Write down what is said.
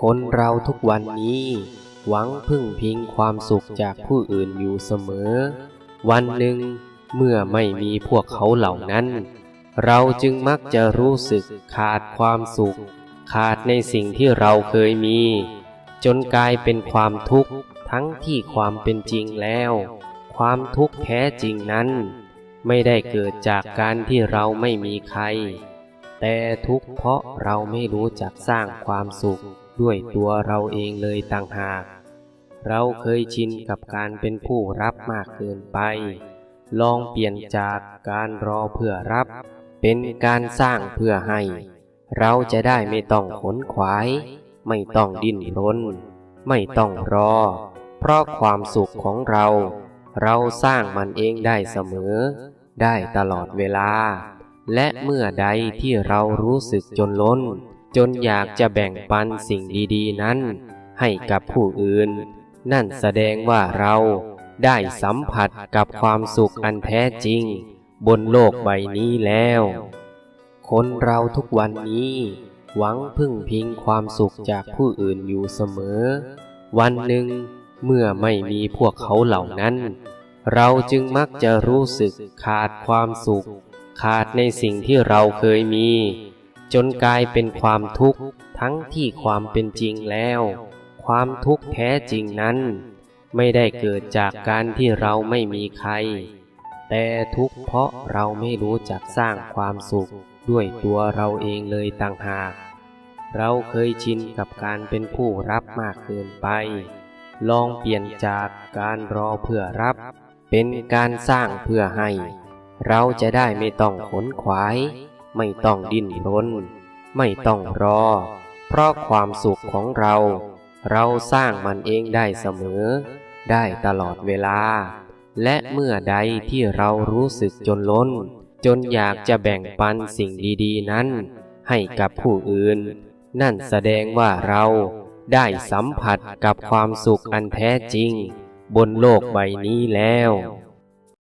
คนเราทุกวันนี้ หวังพึ่งพิงความสุขจากผู้อื่นอยู่เสมอ วันหนึ่งเมื่อไม่มีพวกเขาเหล่านั้น เราจึงมักจะรู้สึกขาดความสุข ขาดในสิ่งที่เราเคยมี จนกลายเป็นความทุกข์ทั้งที่ความเป็นจริงแล้ว ความทุกข์แท้จริงนั้น ไม่ได้เกิดจากการที่เราไม่มีใคร แต่ทุกข์เพราะเราไม่รู้จักสร้างความสุข ด้วยตัวเราเองเลยต่างหาก เราเคยชินกับการเป็นผู้รับมากเกินไป ลองเปลี่ยนจากการรอเพื่อรับ เป็นการสร้างเพื่อให้ เราจะได้ไม่ต้องขนขวาย ไม่ต้องดิ้นรน ไม่ต้องรอ เพราะความสุขของเรา เราสร้างมันเองได้เสมอ ได้ตลอดเวลา และเมื่อใดที่เรารู้สึกจนล้น จนอยากจะแบ่งปันสิ่งดีๆนั้น ให้กับผู้อื่น นั่นแสดงว่าเราได้สัมผัสกับความสุขอันแท้จริง บนโลกใบนี้แล้ว คนเราทุกวันนี้ หวังพึ่งพิงความสุขจากผู้อื่นอยู่เสมอ วันหนึ่งเมื่อไม่มีพวกเขาเหล่านั้น เราจึงมักจะรู้สึกขาดความสุข ขาดในสิ่งที่เราเคยมี จนกลายเป็นความทุกข์ทั้งที่ความเป็นจริงแล้ว ความทุกข์แท้จริงนั้น ไม่ได้เกิดจากการที่เราไม่มีใคร แต่ทุกข์เพราะเราไม่รู้จักสร้างความสุขด้วยตัวเราเองเลยต่างหาก เราเคยชินกับการเป็นผู้รับมากเกินไป ลองเปลี่ยนจากการรอเพื่อรับ เป็นการสร้างเพื่อให้ เราจะได้ไม่ต้องขนขวาย ไม่ต้องดิ้นรน ไม่ต้องรอ เพราะความสุขของเรา เราสร้างมันเองได้เสมอ ได้ตลอดเวลา และเมื่อใดที่เรารู้สึกจนล้น จนอยากจะแบ่งปันสิ่งดีๆ นั้น ให้กับผู้อื่น นั่นแสดงว่าเราได้สัมผัสกับความสุขอันแท้จริง บนโลกใบนี้แล้ว